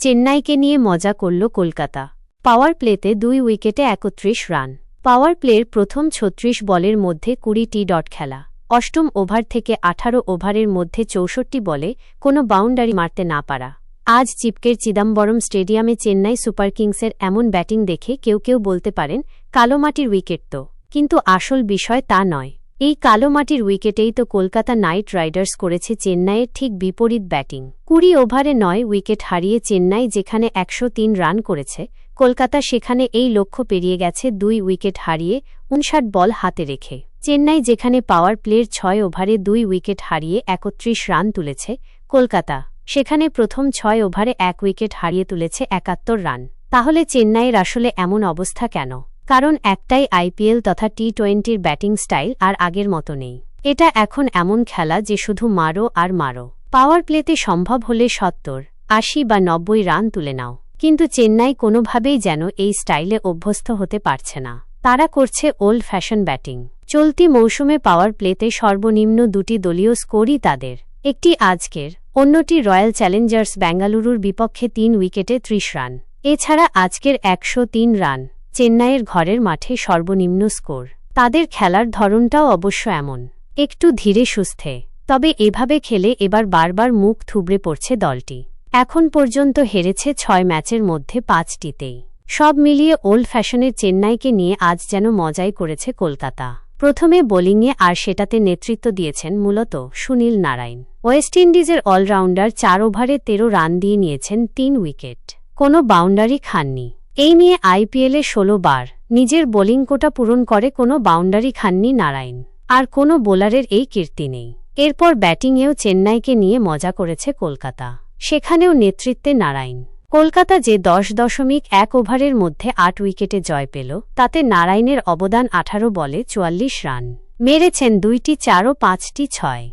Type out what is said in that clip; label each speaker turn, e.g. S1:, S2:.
S1: চেন্নাইকে নিয়ে মজা করল কলকাতা। পাওয়ার প্লেতে দুই উইকেটে একত্রিশ রান। পাওয়ার প্লের প্রথম ছত্রিশ বলের মধ্যে কুড়ি টি ডট খেলা। অষ্টম ওভার থেকে আঠারো ওভারের মধ্যে চৌষট্টি বলে কোনো বাউন্ডারি মারতে না পারা। আজ চিপকের চিদাম্বরম স্টেডিয়ামে চেন্নাই সুপার কিংসের এমন ব্যাটিং দেখে কেউ কেউ বলতে পারেন, কালো মাটির উইকেট তো। কিন্তু আসল বিষয় তা নয়। এই কালো মাটির উইকেটেই তো কলকাতা নাইট রাইডার্স করেছে চেন্নাইয়ের ঠিক বিপরীত ব্যাটিং। কুড়ি ওভারে নয় উইকেট হারিয়ে চেন্নাই যেখানে একশো তিন রান করেছে, কলকাতা সেখানে এই লক্ষ্য পেরিয়ে গেছে দুই উইকেট হারিয়ে উনষাট বল হাতে রেখে। চেন্নাই যেখানে পাওয়ার প্লের ছয় ওভারে দুই উইকেট হারিয়ে একত্রিশ রান তুলেছে, কলকাতা সেখানে প্রথম ছয় ওভারে এক উইকেট হারিয়ে তুলেছে একাত্তর রান। তাহলে চেন্নাইয়ের আসলে এমন অবস্থা কেন? কারণ একটাই আইপিএল তথা টি টোয়েন্টির ব্যাটিং স্টাইল আর আগের মতো নেই। এটা এখন এমন খেলা যে শুধু মারো আর মারো। পাওয়ার প্লেতে সম্ভব হলে সত্তর, আশি বা নব্বই রান তুলে নাও। কিন্তু চেন্নাই কোনোভাবেই যেন এই স্টাইলে অভ্যস্ত হতে পারছে না। তারা করছে ওল্ড ফ্যাশন ব্যাটিং। চলতি মৌসুমে পাওয়ার প্লেতে সর্বনিম্ন দুটি দলীয় স্কোরই তাদের। একটি আজকের, অন্যটি রয়্যাল চ্যালেঞ্জার্স বেঙ্গালুরুর বিপক্ষে তিন উইকেটে ত্রিশ রান। এছাড়া আজকের একশো তিন রান। চেন্নাইয়ের ঘরের মাঠে সর্বনিম্ন স্কোর। তাদের খেলার ধরনটাও অবশ্য এমন। একটু ধীরে সুস্থে। তবে এভাবে খেলে এবার বারবার মুখ থুবড়ে পড়ছে দলটি। এখন পর্যন্ত হেরেছে ছয় ম্যাচের মধ্যে পাঁচটিতেই। সব মিলিয়ে ওল্ড ফ্যাশনের চেন্নাইকে নিয়ে আজ যেন মজাই করেছে কলকাতা। প্রথমে বোলিংয়ে আর সেটাতে নেতৃত্ব দিয়েছেন মূলত সুনীল নারায়ণ। ওয়েস্ট ইন্ডিজের অলরাউন্ডার চার ওভারে তেরো রান দিয়ে নিয়েছেন তিন উইকেট। কোনো বাউন্ডারি খাননি। এই নিয়ে আইপিএলে ষোলো বার নিজের বোলিং কোটা পূরণ করে কোনো বাউন্ডারি খাননি নারায়ণ। আর কোনো বোলারের এই কীর্তি নেই। এরপর ব্যাটিংয়েও চেন্নাইকে নিয়ে মজা করেছে কলকাতা। সেখানেও নেতৃত্বে নারায়ণ। কলকাতা যে দশ দশমিক এক ওভারের মধ্যে আট উইকেটে জয় পেল, তাতে নারায়ণের অবদান আঠারো বলে চুয়াল্লিশ রান। মেরেছেন দুইটি চার ও পাঁচটি ছয়।